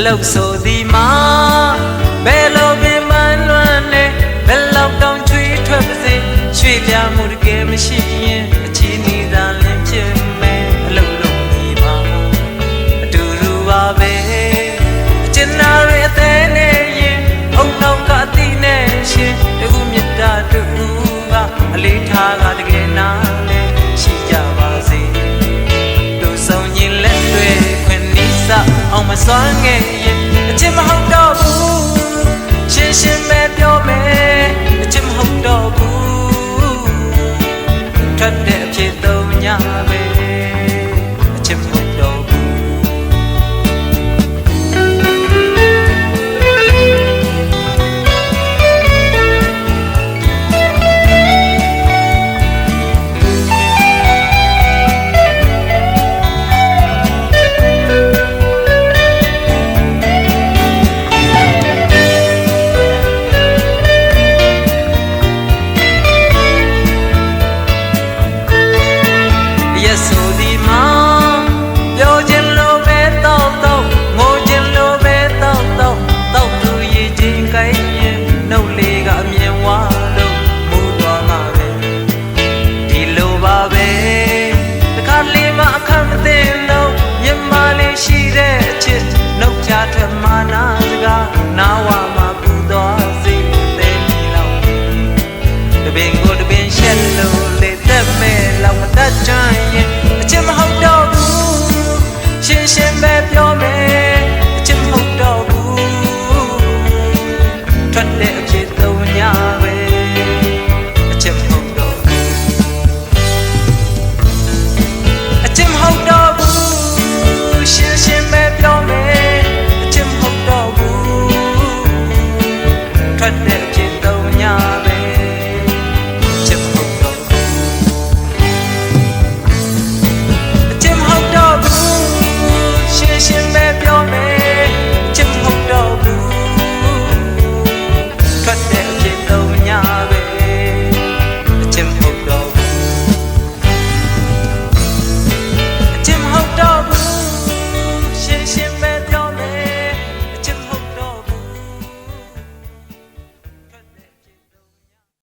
အလုတ်ဆိုသည်မှာဘယ်လိုပင်မလွမ်းလဲဘယ်လောက်တောင်ချွေးထွက်ပါစေရွှေပြမှုတကယ်မရှိ စွမ်းငယ်ရင်အချင်းမဟုတ်တော့ဘူးရှင်းရှင်းပဲ internet